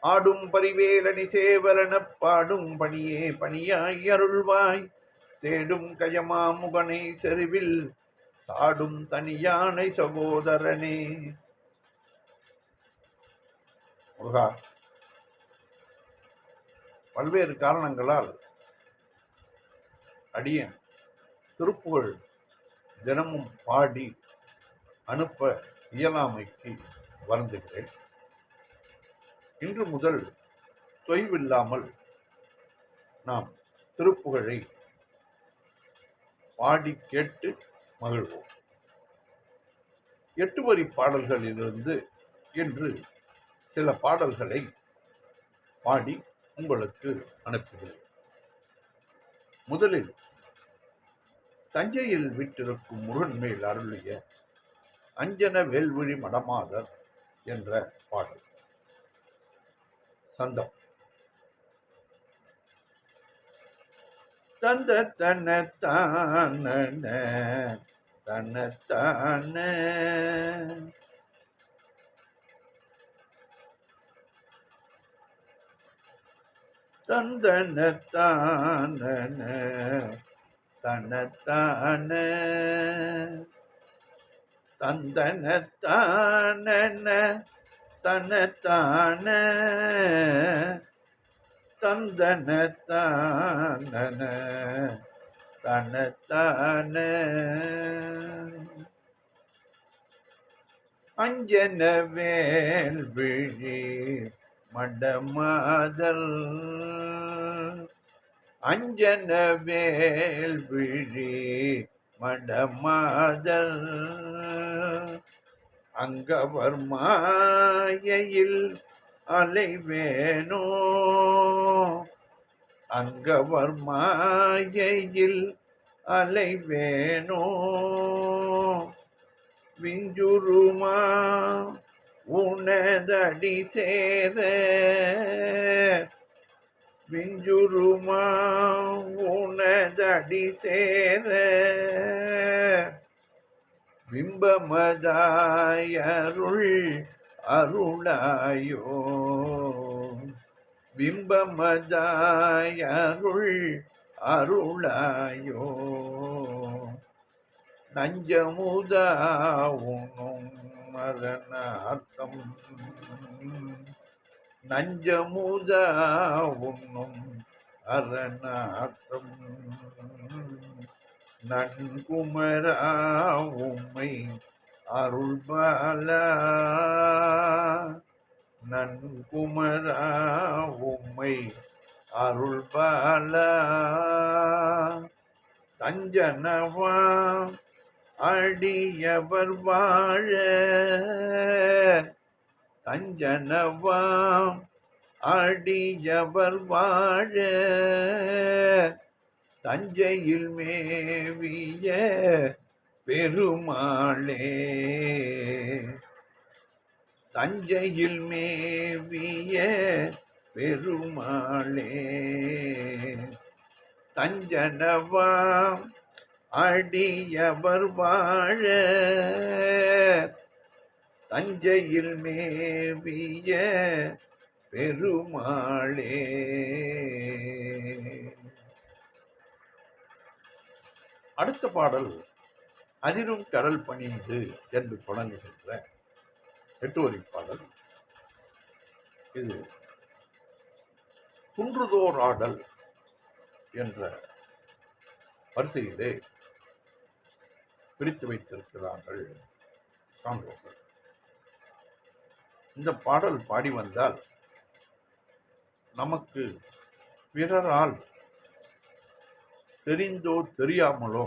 ஆடும் பரிவேலனி சேவலனப் பாடும் பணியே பணியாய் அருள்வாய். தேடும் கயமாமுகனை செருவில் சாடும் தனியானை சகோதரனே. முருகா பல்வேறு காரணங்களால் அடியன் திருப்புகழ் தினமும் பாடி அனுப்ப இயலாமைக்கு வருந்துகிறேன். இன்று முதல் தொய்வில்லாமல் நாம் திருப்புகழை பாடி கேட்டு மகிழ்வோம். எட்டு வரி பாடல்களிலிருந்து இன்று சில பாடல்களை பாடி உங்களுக்கு அனுப்புகிறேன். முதலில் தஞ்சையில் விட்டிருக்கும் முருகன் மேல் அருளிய அஞ்சன வேல்விழி மடமாதர் என்ற பாடல். சந்தம். தந்த தன தான தந்தனத்தான தனத்தான தந்தனத்தான தனத்தான தந்தன தான தனத்தான. அஞ்சன வேல் விழி மண்டமாதல் அஞ்சன வேல் விழி மண்டமாதல் அங்கவர் மாயையில் அலைவேனோ? அங்கவர் மாயையில் அலைவேனோ? விஞ்சுருமா உனதடி சேர? விஞ்சுருமா உனதடி சேர? பிம்பமதாயருள் அருளாயோ. பிம்பமதாயருள் அருளாயோ. நஞ்சமுதா மரணார்த்தம். நஞ்சமுதா அரணார்த்தம் நன்குமரா உம்மை அருள்பாலா. நன்குமரா உம்மை அருள்பாலா. தஞ்சனவா அடியவர் வாழ. தஞ்சனவா அடியவர் வாழ. தஞ்சையில் மேவிய பெருமாளே. தஞ்சையில் மேவிய பெருமாளே. தஞ்சனவாம் அடியவர் வாழ. தஞ்சையில் மேவிய பெருமாளே. அடுத்த பாடல் அதிரும் கடல் பணிந்து என்று தொடங்குகின்ற எட்டுவரி பாடல். இது குன்றுதோர் ஆடல் என்ற வரிசையிலே பிரித்து வைத்திருக்கிறார்கள் காண்போர்கள். இந்த பாடல் பாடி வந்தால் நமக்கு பிறரால் தெரிந்தோ தெரியாமலோ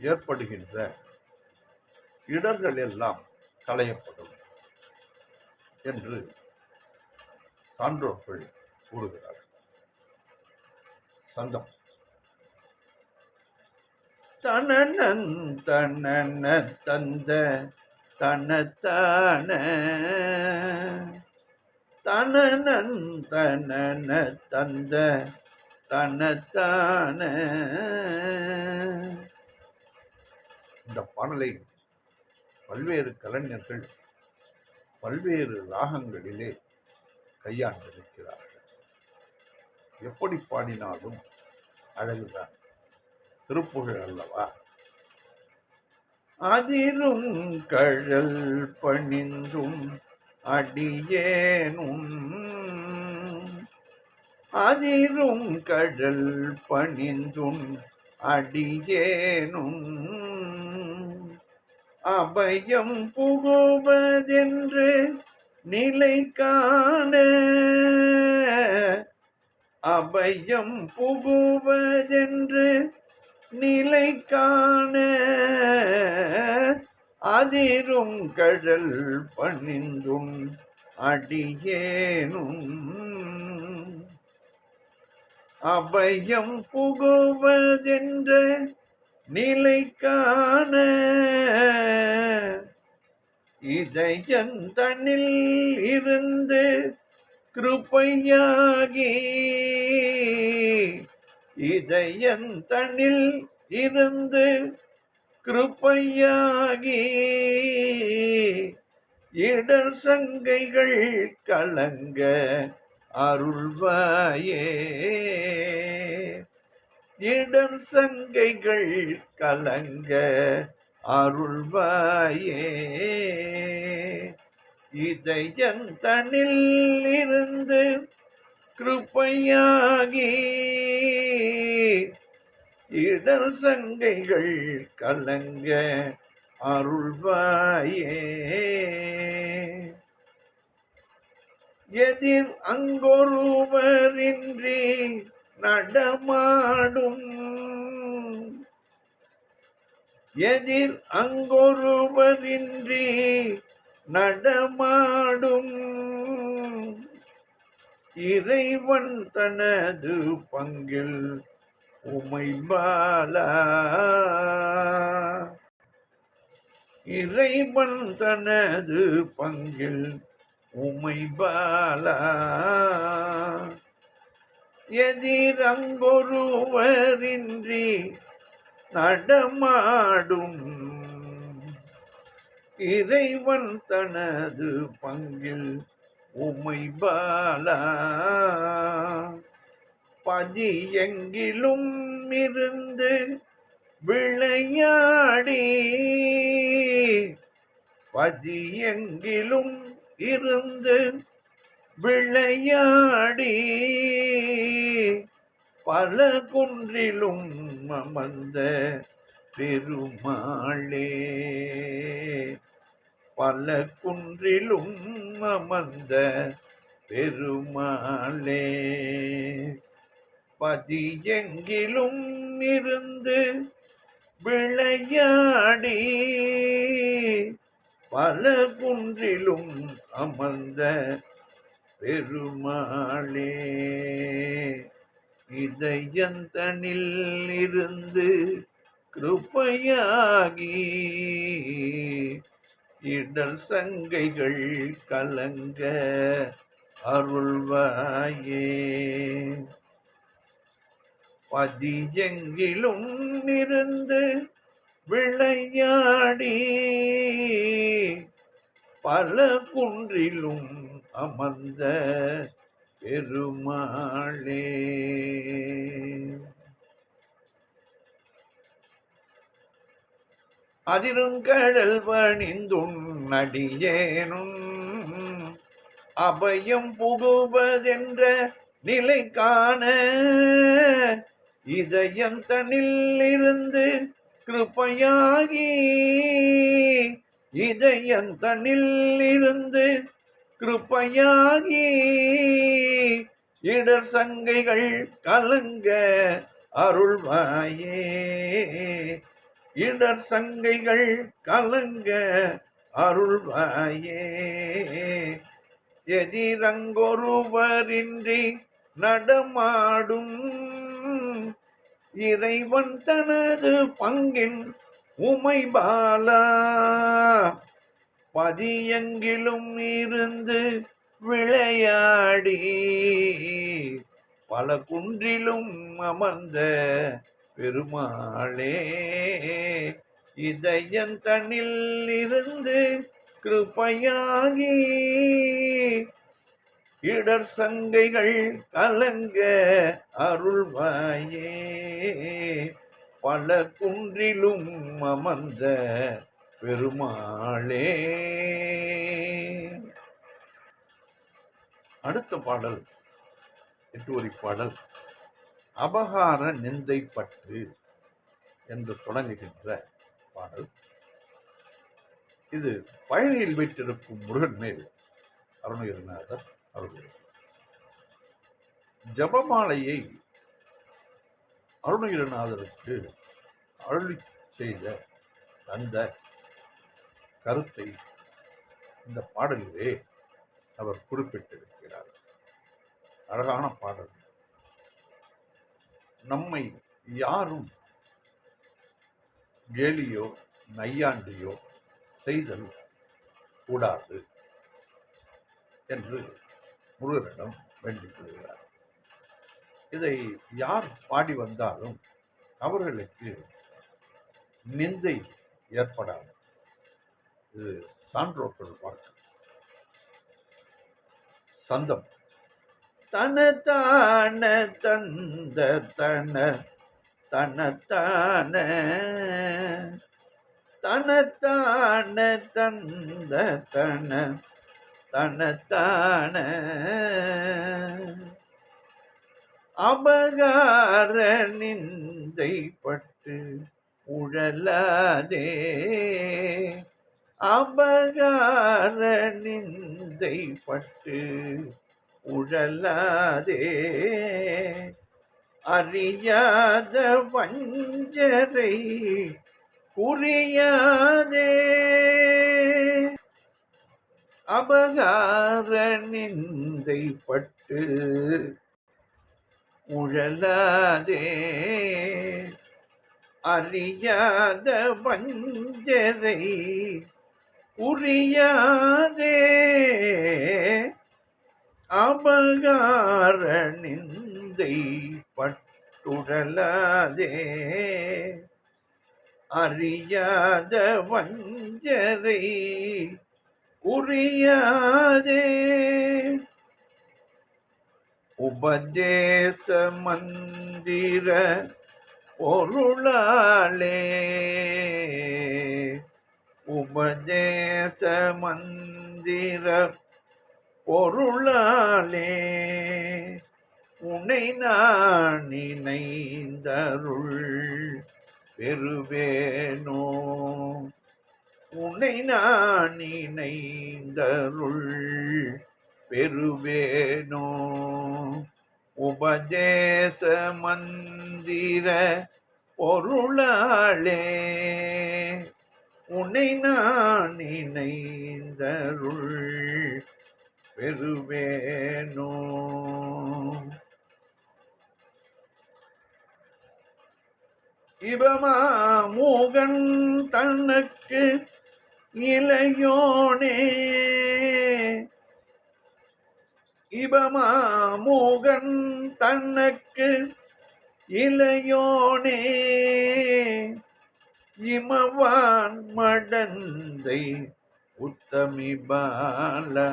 ஏற்படுகின்ற இடர்கள் எல்லாம் களையப்படும் என்று சான்றோர்கள் கூறுகிறார்கள். சந்தம் தனனன் தனன தந்த தனத்தான தனனன் தனன தந்த தனத்தான. இந்த பாடலை பல்வேறு கலைஞர்கள் பல்வேறு ராகங்களிலே கையாண்டிருக்கிறார்கள். எப்படி பாடினாலும் அழகுதான். திருப்புகழ் அல்லவா? அதிரும் கழல் பணிந்தும் அடியேனும் அதிரும் கடல் பணிந்துண் அடியேனும். அபயம் புகுவதென்று நிலை காண. அபயம் புகுவதென்று நிலை காண. அதிரும் கடல் பணிந்தும் அடியேனும். அபயம் புகுவதென்ற நிலை காண. இதயந்தனில் இருந்து கிருப்பையாகி இதயந்தனில் இருந்து கிருப்பையாகி இடர் சங்கைகள் கலங்க அருள்வாயே. இடம் சங்கைகள் கலங்க அருள்வாயே. இதயந்தனில் இருந்து கிருப்பையாகி இடர் சங்கைகள் கலங்க அருள்வாயே. எதிர் அங்கொருவரின்றி நடமாடும். எதிர் அங்கொருவரின்றி நடமாடும். இறைவன் தனது பங்கில் உமைபாலா இறைவன் தனது பங்கில் உமை பாலா. எதிரங்கொருவரின்றி நடமாடும் இறைவன் தனது பங்கில் உமை பாலா. பதி எங்கிலும் இருந்து விளையாடி பதி எங்கிலும் இருந்து விளையாடி பல குன்றிலும் அமர்ந்த பெருமாளே. பல குன்றிலும் அமர்ந்த பெருமாளே. பதியெங்கிலும் இருந்து விளையாடி பல குன்றிலும் அமர்ந்த பெருமாளே இதயந்தனில் இருந்து கிருப்பையாகி இடர் சங்கைகள் கலங்க அருள்வாயே. பதியெங்கிலும் இருந்து விளையாடி பல குன்றிலும் அமர்ந்த பெருமாளே. அதிருங்கடல் பணிந்துண்ணடியேனும் அபயம் புகுவதென்ற நிலை காண இதயந்தனில் இருந்து கிருப்பையாகி இதயந்தனில் இருந்து கிருப்பையாகி இடர் சங்கைகள் கலங்க அருள்வாயே. இடர் சங்கைகள் கலங்க அருள்வாயே. எதிரங்கொருவரின்றி நடமாடும் இறைவன் தனது பங்கின் உமை பாலா. பதியெங்கிலும் இருந்து விளையாடி பல குன்றிலும் அமர்ந்த பெருமாளே. இதயந்தனில் இருந்து கிருப்பையாகி இடர் சங்கைகள் கலங்க அருள்வாயே. பல குன்றிலும் அமர்ந்த பெருமாளே. அடுத்த பாடல் எட்டு பாடல். அபகார நிந்தை பற்று என்று தொடங்குகின்ற பாடல். இது பழனியில் வைத்திருக்கும் முருகன் மேல் அருணகிரிநாதர். அவர்கள் ஜபமாலையை அருணகிரிநாதருக்கு அருளி செய்த அந்த கருத்தை இந்த பாடலிலே அவர் குறிப்பிட்டிருக்கிறார். அழகான பாடல். நம்மை யாரும் கேலியோ நையாண்டியோ செய்தல் கூடாது என்று முருகனிடம் வேண்டிக் கொள்கிறார். இதை யார் பாடி வந்தாலும் அவர்களுக்கு நிந்தை ஏற்படாது. இது சான்றோர்கள் வாழ்க்கை. சந்தம். தனத்தான தந்த தன தனத்தான தனத்தான தந்த தன தனத்தான அபகார நிந்தைப்பட்டு உழலாதே. அபகார நிந்தைப்பட்டு உழலாதே. அறியாத வஞ்சரை புரியாதே அபகார நிந்தை பட்டு உழலாதே. அறியாத வஞ்சரை புரியாதே அபகார நிந்தை பட்டுடலாதே அறியாத வஞ்சரை புரியாதே உபதேச மந்திர பொருளாலே. உபதேச மந்திர பொருளாலே. உனை நான் நினைந்தருள் பெறுவேனோ. உன்னை நான் இணைந்தருள் பெறுவேனோ. உபதேச மந்திர பொருளாளே உன்னை நான் இணைந்தருள் பெறுவேனோ. இவமா மூகன் தனக்கு இளையோனே இவமா மூகன் தனக்கு இளையோனே இமவான் மடந்தை உத்தமி பாலா.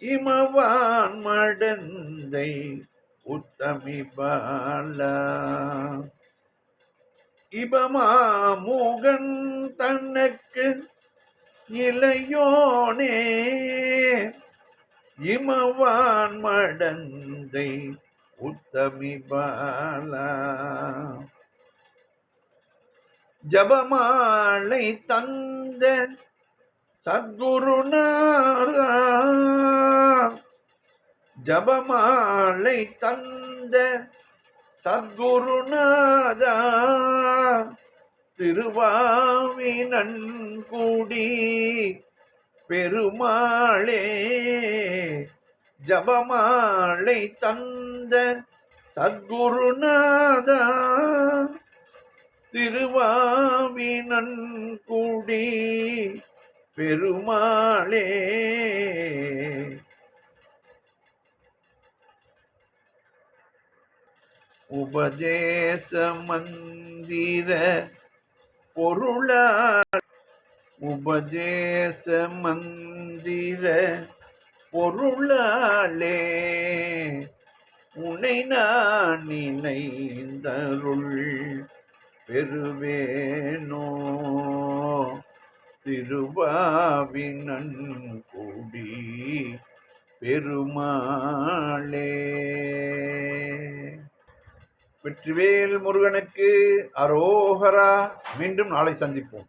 இமவான் மடந்தை உத்தமி பாலா. இபமா மூகன் தனக்கு இளையோனே. இமவான் மடந்தை உத்தமி பாலா. ஜபமாலை தந்த சத்குருநாரா ஜபமாலை தந்த சத்குருநாதா திருவாவினன்குடி பெருமாளே ஜபமாளை தந்த சத்குருநாதா திருவாவினன் குடி பெருமாளே. உபதேச மந்திர பொருளா உபதேச மந்திர பொருளாலே உனை நான் நினைந்தருள் பெறுவேனோ? திருவாவினன் கூடி பெருமாளே. வெற்றிவேல் முருகனுக்கு அரோகரா. மீண்டும் நாளை சந்திப்போம்.